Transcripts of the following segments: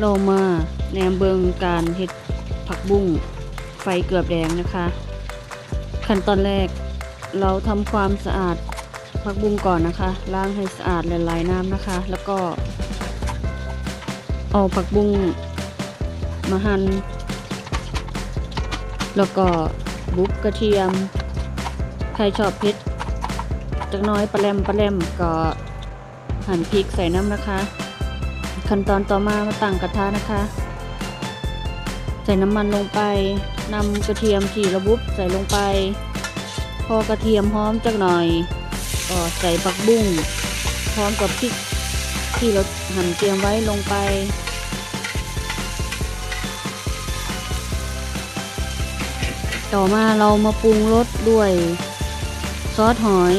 เรามาแนมเบิงการเฮ็ดผักบุ้งไฟเกือบแดงนะคะ ขั้นตอนแรกเราทำความสะอาดผักบุ้งก่อนนะคะ ล้างให้สะอาดและลายน้ำนะคะ แล้วก็ เอาผักบุ้งมาหั่นแล้วก็บุบกระเทียม ใครชอบเผ็ดจักน้อยปลาแรมปลาแรมก็หั่นพริกใส่น้ำนะคะ ขั้นตอนต่อมามาตั้งกระทะนะคะ ใส่น้ำมันลงไปนำกระเทียมที่ระบุบใส่ลงไป พอกระเทียมหอมจักหน่อย ก็ใส่ผักบุ้งพร้อมกับพริกที่เราหั่นเตรียมไว้ลงไป ต่อมาเรามาปรุงรสด้วย ซอสหอย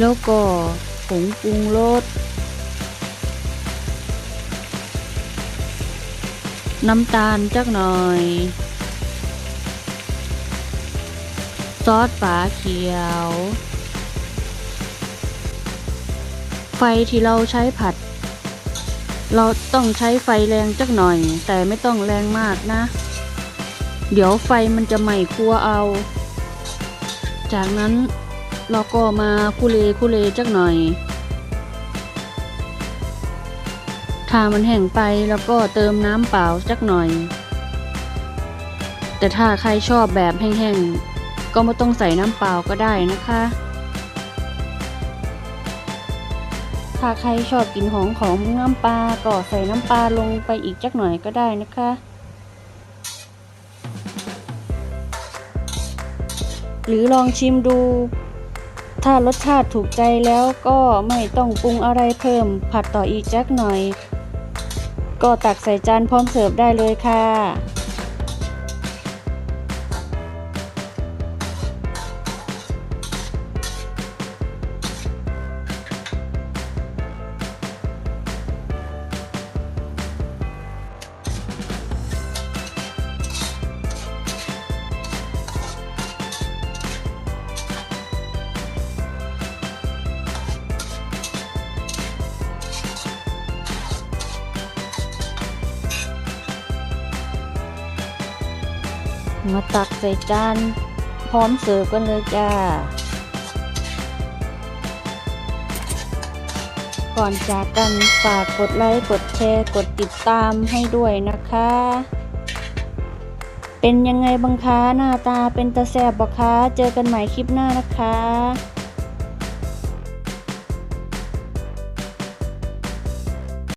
แล้วก็ผงปรุงรสน้ำตาลจักหน่อย ซอสฝาเขียว ไฟที่เราใช้ผัด เราต้องใช้ไฟแรงจักหน่อย แต่ไม่ต้องแรงมากนะ เดี๋ยวไฟมันจะไหม้ครัวเอา จากนั้น เราก็มาคุเลคุเลจักหน่อย ถ้ามันแห้งไปแล้วก็เติมน้ำเปล่าจักหน่อย แต่ถ้าใครชอบแบบแห้งๆ ก็ไม่ต้องใส่น้ำเปล่าก็ได้นะคะ ถ้าใครชอบกินหอมของน้ำปลาก็ใส่น้ำปลาลงไปอีกจักหน่อยก็ได้นะคะหรือลองชิมดู ถ้ารสชาติถูกใจแล้วก็ไม่ต้องปรุงอะไรเพิ่ม ผัดต่ออีกจักหน่อย ก็ตักใส่จานพร้อมเสิร์ฟได้เลยค่ะ มาตักใส่จานพร้อมเสิร์ฟกันเลยจ้า ก่อนจากกันฝากกดไลค์ กดแชร์ กดติดตามให้ด้วยนะคะ เป็นยังไงบ้างคะหน้าตาเป็นตาแสบบัคะ เจอกันใหม่คลิปหน้านะคะ